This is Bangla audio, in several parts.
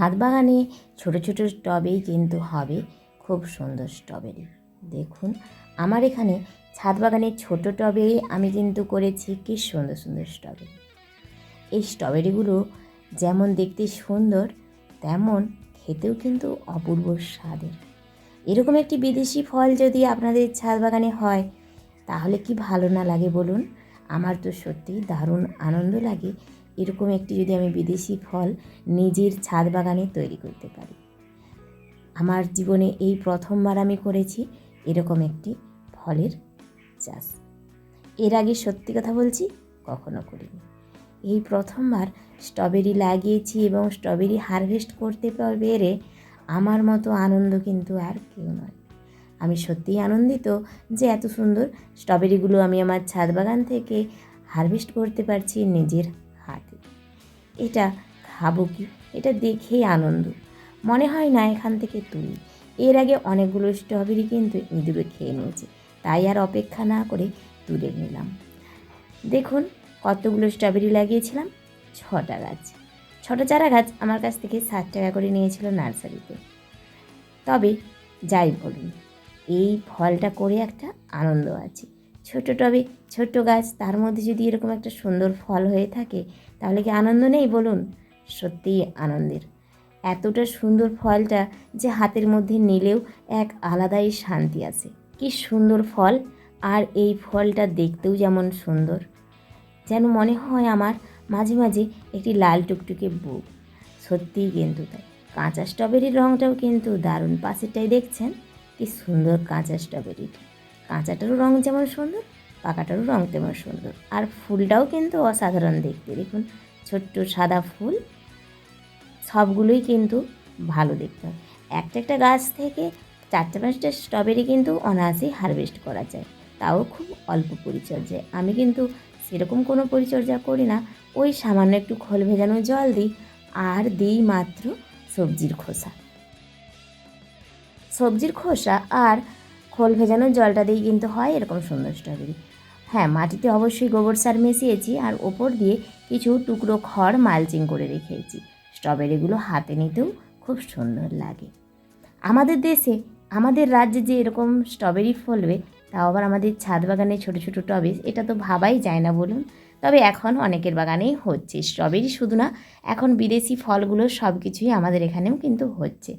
ছাদ বাগানে ছোট ছোট টবেই কিন্তু হবে খুব সুন্দর স্ট্রবেরি দেখুন, আমার এখানে ছাদ বাগানের ছোট টবে আমি কিন্তু করেছি কি সুন্দর সুন্দর স্ট্রবেরি এই স্ট্রবেরিগুলো যেমন দেখতে সুন্দর, তেমন খেতেও কিন্তু অপূর্ব স্বাদের। এরকম একটি বিদেশি ফল যদি আপনাদের ছাদ বাগানে হয়, তাহলে কি ভালো না লাগে বলুন? আমার তো সত্যিই দারুণ আনন্দ লাগে এরকম একটি যদি আমি বিদেশি ফল নিজের ছাদ বাগানে তৈরি করতে পারি। আমার জীবনে এই প্রথমবার আমি করেছি এরকম একটি ফলের চাষ। এর আগে সত্যি কথা বলছি, কখনো করিনি। এই প্রথমবার স্ট্রবেরি লাগিয়েছি এবং স্ট্রবেরি হারভেস্ট করতে পেরে আমার মতো আনন্দ কিন্তু আর কেউ নয়। আমি সত্যিই আনন্দিত যে এত সুন্দর স্ট্রবেরিগুলো আমি আমার ছাদ বাগান থেকে হারভেস্ট করতে পারছি নিজের হাতে এটা খাব কি? এটা দেখেই আনন্দ। মনে হয় না এখান থেকে তুলি এর আগে অনেকগুলো স্ট্রবেরি কিন্তু ইঁদুরে খেয়ে নিয়েছে। তাই আর অপেক্ষা না করে তুলে নিলাম। দেখুন, কতগুলো স্ট্রবেরি লাগিয়েছিলাম। ছটা গাছ। ছটা চারা গাছ আমার কাছ থেকে ষাট টাকা করে নিয়েছিল নার্সারিতে। তবে যাই বলুন, এই ফলটা করে একটা আনন্দ আছে। ছোট টবে ছোট্ট গাছ, তার মধ্যে যদি এরকম একটা সুন্দর ফল হয়ে থাকে, তাহলে কি আনন্দ নেই বলুন? সত্যিই আনন্দের। এতটা সুন্দর ফলটা যে হাতের মধ্যে নিলেও এক আলাদাই শান্তি আছে। কি সুন্দর ফল! আর এই ফলটা দেখতেও যেমন সুন্দর। যেন মনে হয় আমার মাঝে মাঝে একটি লাল টুকটুকে বুক। সত্যিই কিন্তু তাই। কাঁচা স্ট্রবেরির রঙটাও কিন্তু দারুণ। পাশেরটাই দেখছেন? কি সুন্দর কাঁচা স্ট্রবেরিটা কাঁচাটারও রঙ যেমন সুন্দর, পাকাটারও রঙ তেমন সুন্দর। আর ফুলটাও কিন্তু অসাধারণ দেখতে। দেখুন, ছোট্ট সাদা ফুল, সবগুলোই কিন্তু ভালো দেখতে হয়। একটা একটা গাছ থেকে চারটে পাঁচটা স্ট্রবেরি কিন্তু অনায়াসেই হারভেস্ট করা যায়। তাও খুব অল্প পরিচর্যায়। আমি কিন্তু সেরকম কোনো পরিচর্যা করি না। ওই সামান্য একটু খোল ভেজানো জল দিই আর দিই মাত্র সবজির খোসা। সবজির খোসা আর খোল ভেজানো জলটা দিয়েই কিন্তু হয় এরকম সুন্দর স্ট্রবেরি হ্যাঁ মাটিতে অবশ্যই গোবর সার মিশিয়েছি আর ওপর দিয়ে কিছু টুকরো খড় মালচিং করে রেখেছি। স্ট্রবেরিগুলো হাতে নিতেও খুব সুন্দর লাগে। আমাদের দেশে, আমাদের রাজ্যে যে এরকম স্ট্রবেরি ফলবে, তাও আবার আমাদের ছাদ বাগানে ছোটো ছোটো টবে এটা তো ভাবাই যায় না বলুন। তবে এখন অনেকের বাগানেই হচ্ছে। স্ট্রবেরি শুধু না, এখন বিদেশি ফলগুলো সব কিছুই আমাদের এখানেও কিন্তু হচ্ছে।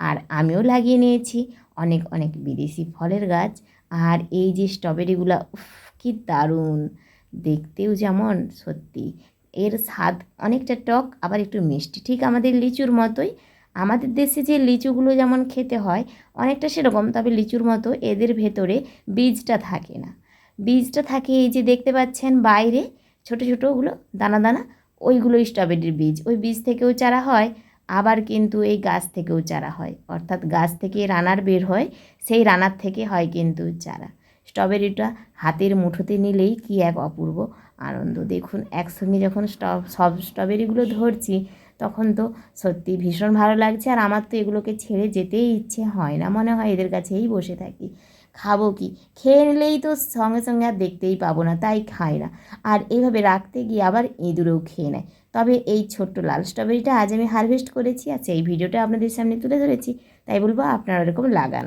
আর আমিও লাগিয়ে নিয়েছি। অনেক অনেক বিদেশি ফলের গাছ। আর এই যে স্ট্রবেরিগুলো, উফ, কি দারুণ! দেখতেও যেমন সত্যি। এর স্বাদ অনেকটা টক, আবার একটু মিষ্টি। ঠিক আমাদের লিচুর মতোই। আমাদের দেশে যে লিচুগুলো যেমন খেতে হয়, অনেকটা সেরকম, তবে লিচুর মতো এদের ভেতরে বীজটা থাকে না। বীজটা থাকে এই যে দেখতে পাচ্ছেন বাইরে, ছোট ছোটোগুলো দানা দানা, ওইগুলো স্ট্রবেরির বীজ। ওই বীজ থেকেও চারা হয়। আবার কিন্তু এই গাছ থেকেও চারা হয়। অর্থাৎ গাছ থেকে রানার বের হয়, সেই রানার থেকে হয় কিন্তু চারা। স্ট্রবেরিটা হাতের মুঠোতে নিলেই কি এক অপূর্ব আনন্দ। দেখুন, একসঙ্গে যখন স্টব সব স্ট্রবেরিগুলো ধরছি, তখন তো সত্যি ভীষণ ভালো লাগছে। আর আমার তো এগুলোকে ছেড়ে যেতেই ইচ্ছে হয় না। মনে হয় এদের কাছেই বসে থাকি। খাব কি? খেয়ে নিলেই তো সঙ্গে সঙ্গে আর দেখতেই পাবো না, তাই খায় না। আর এইভাবে রাখতে গিয়ে আবার ইঁদুরেও খেয়ে নেয়। তবে এই ছোট্ট লাল স্ট্রবেরিটা আজ আমি হারভেস্ট করেছি আচ্ছা এই ভিডিওটা আপনাদের সামনে তুলে ধরেছি, তাই বলব আপনারা এরকম লাগান।